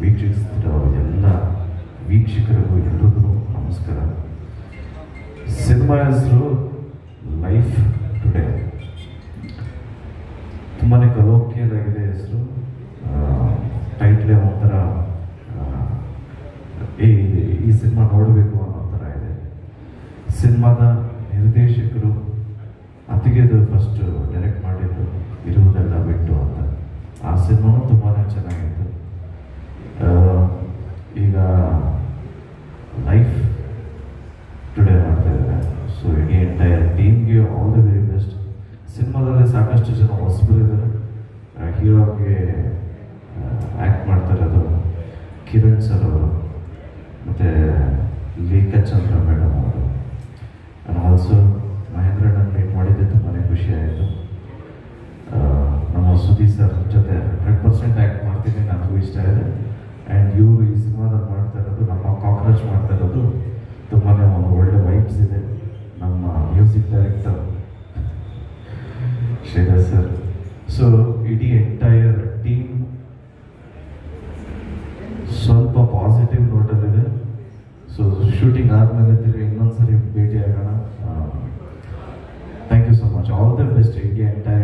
ವೀಕ್ಷಿಸ್ತಿರೋ ಎಲ್ಲ ವೀಕ್ಷಕರಿಗೂ ಎಲ್ಲರಿಗೂ ನಮಸ್ಕಾರ. ಸಿನಿಮಾ ಹೆಸರು ಲೈಫ್ ಟುಡೇ. ತುಂಬಾ ಕಲೋಕಿಯದಾಗಿದೆ ಹೆಸರು. ಟೈಟ್ಲೇ ಒಂಥರ ಈ ಈ ಸಿನಿಮಾ ನೋಡಬೇಕು ಅನ್ನೋ ಥರ ಇದೆ. ಸಿನಿಮಾದ ನಿರ್ದೇಶಕರು ಅತಿಗೆದು ಫಸ್ಟ್ ಡೈರೆಕ್ಟ್ ಮಾಡಿದ್ದು ಇರುವುದೆಲ್ಲ ಬಿಟ್ಟು ಅಂತ. ಆ ಸಿನಿಮಾನು ತುಂಬಾ ಚೆನ್ನಾಗಿತ್ತು ಆ, ಈಗ ಲೈಫ್ ಟುಡೇ ಮಾಡ್ತಾ ಇದ್ದಾರೆ ಸೊ ಇಡೀ ಎಂಟೈರ್ ಟೀಮ್ಗೆ ಆಲ್ ದಿ ವೆರಿ ಬೆಸ್ಟ್ ಸಿನಿಮಾದಲ್ಲಿ ಸಾಕಷ್ಟು ಜನ ಹೊಸಬರು ಇದ್ದಾರೆ ಹೀರೋಗೆ ಆ್ಯಕ್ಟ್ ಮಾಡ್ತಾರೆ ಅದು ಕಿರಣ್ ಸರ್ ಅವರು. ಮತ್ತು ಲೇಖಾ ಚಂದ್ರ ಮೇಡಮ್ ಅವರು. ಆ್ಯಂಡ್ ಆಲ್ಸೋ ಮಹೇಂದ್ರಣ್ಣ ಮೀಟ್ ಮಾಡಿದ್ದೆ ತುಂಬಾ ಖುಷಿ ಆಯಿತು. ನಮ್ಮ ಸುದೀಪ್ ಸರ್ ಜೊತೆ ಹಂಡ್ರೆಡ್ ಪರ್ಸೆಂಟ್ ಆ್ಯಕ್ಟ್ ಮಾಡ್ತೀನಿ, ನನಗೂ ಇಷ್ಟ ಇದೆ. ಆ್ಯಂಡ್ ಇವರು ಈ ಸಿನಿಮಾದಲ್ಲಿ ಮಾಡ್ತಾ ಇರೋದು ನಮ್ಮ ಕಾಕ್ರೋಚ್ ಮಾಡ್ತಾ ಇರೋದು ತುಂಬಾ ಶ್ರೀಧರ್ ಸರ್ ಸೊ ಇಡೀ ಎಂಟೈರ್ ಟೀಮ್ ಸ್ವಲ್ಪ ಪಾಸಿಟಿವ್ ನೋಟಲ್ಲಿದೆ ಸೊ ಶೂಟಿಂಗ್ ಆದಮೇಲೆ ತಿರುಗಿ ಇನ್ನೊಂದ್ಸರಿ ಭೇಟಿ ಆಗೋಣ thank you so much all the best ಇಡೀ ಎಂಟೈರ್